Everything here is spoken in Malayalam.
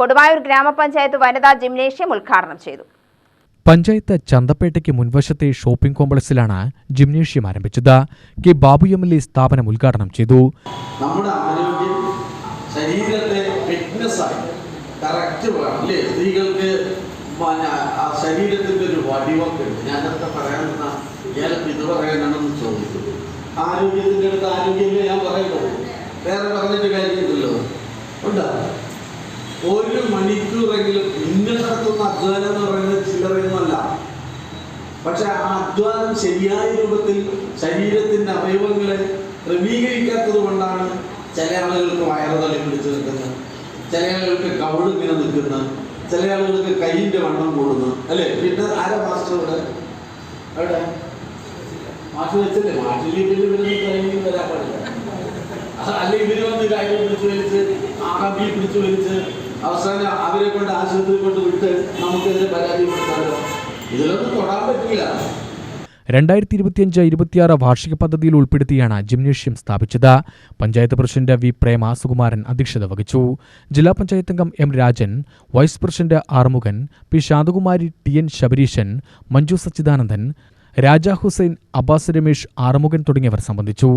കൊടുവായൂർ ഗ്രാമപഞ്ചായത്ത് വനിതാ ജിംനേഷ്യം ഉദ്ഘാടനം ചെയ്തു. പഞ്ചായത്ത് ചന്തപ്പേട്ടയ്ക്ക് മുൻവശത്തെ ഷോപ്പിംഗ് കോംപ്ലക്സിലാണ് ജിംനേഷ്യം ആരംഭിച്ചത്. K Babu M L A സ്ഥാപനം ഉദ്ഘാടനം ചെയ്തു. നമ്മുടെ ആരോഗ്യം ശരീരത്തെ ഫിറ്റ്നസ് ആയി കറക്റ്റ് വേണം അല്ലേ? സ്ത്രീകൾക്ക് പിന്നെ ഒരു വടിവൊക്കെ ഉണ്ട്. ഞാനൊക്കെ പറയാൻ നിന്ന ഇയാൾക്ക് ഇത് പറയാനാണെന്ന് ചോദിച്ചു ആരോഗ്യത്തിന്റെ അടുത്ത് ആരോഗ്യമേ ഞാൻ പറയുന്നത് വേറെ പറഞ്ഞിട്ട് ഒരു മണിക്കൂറെങ്കിലും നിങ്ങൾ നടത്തുന്ന അധ്വാനം എന്ന് പറയുന്നത് ചില്ലറയൊന്നുമല്ല പക്ഷെ ആ അധ്വാനം ശരിയായ രൂപത്തിൽ ശരീരത്തിന്റെ അവയവങ്ങളെ ക്രമീകരിക്കാത്തത് കൊണ്ടാണ് ചില ആളുകൾക്ക് വയറ് തള്ളി പിടിച്ച് നിൽക്കുന്നത്. ചില ആളുകൾക്ക് കവളിങ്ങനെ നിൽക്കുന്നത് ചില ആളുകൾക്ക് കൈയിന്റെ വണ്ണം കൂടുന്നു അല്ലെ? പിന്നെ ആരാ മാസ്റ്റർ ഇവിടെ? അവിടെ? മാറ്റി വെച്ചല്ലേ? മാഷിൽ ഇവർ വരാൻ പാടില്ല? അല്ല ഇവർ വന്ന് കാര്യം പിടിച്ചു വലിച്ച് ആകാബി പിടിച്ചു വലിച്ച് അവസാനം അവരെ കൊണ്ട് ആശുപത്രി കൊണ്ട് വിട്ട് നമുക്കെതിരെ പരാതി കൊടുത്താലോ? ഇതിലൊന്നും തൊടാൻ പറ്റില്ല. രണ്ടായിരത്തി ഇരുപത്തിയഞ്ച് ഇരുപത്തിയാറ് വാർഷിക പദ്ധതിയിൽ ഉൾപ്പെടുത്തിയാണ് ജിംനേഷ്യം സ്ഥാപിച്ചത്. പഞ്ചായത്ത് പ്രസിഡന്റ് വി പ്രേമ സുകുമാരൻ അധ്യക്ഷത വഹിച്ചു. ജില്ലാ പഞ്ചായത്ത് അംഗം M Rajan vice president Arumukhan P Santhakumari T N Sabareeshan Manju Sachidanandan Raja Hussain Abbas Ramesh Arumukhan തുടങ്ങിയവർ സംബന്ധിച്ചു.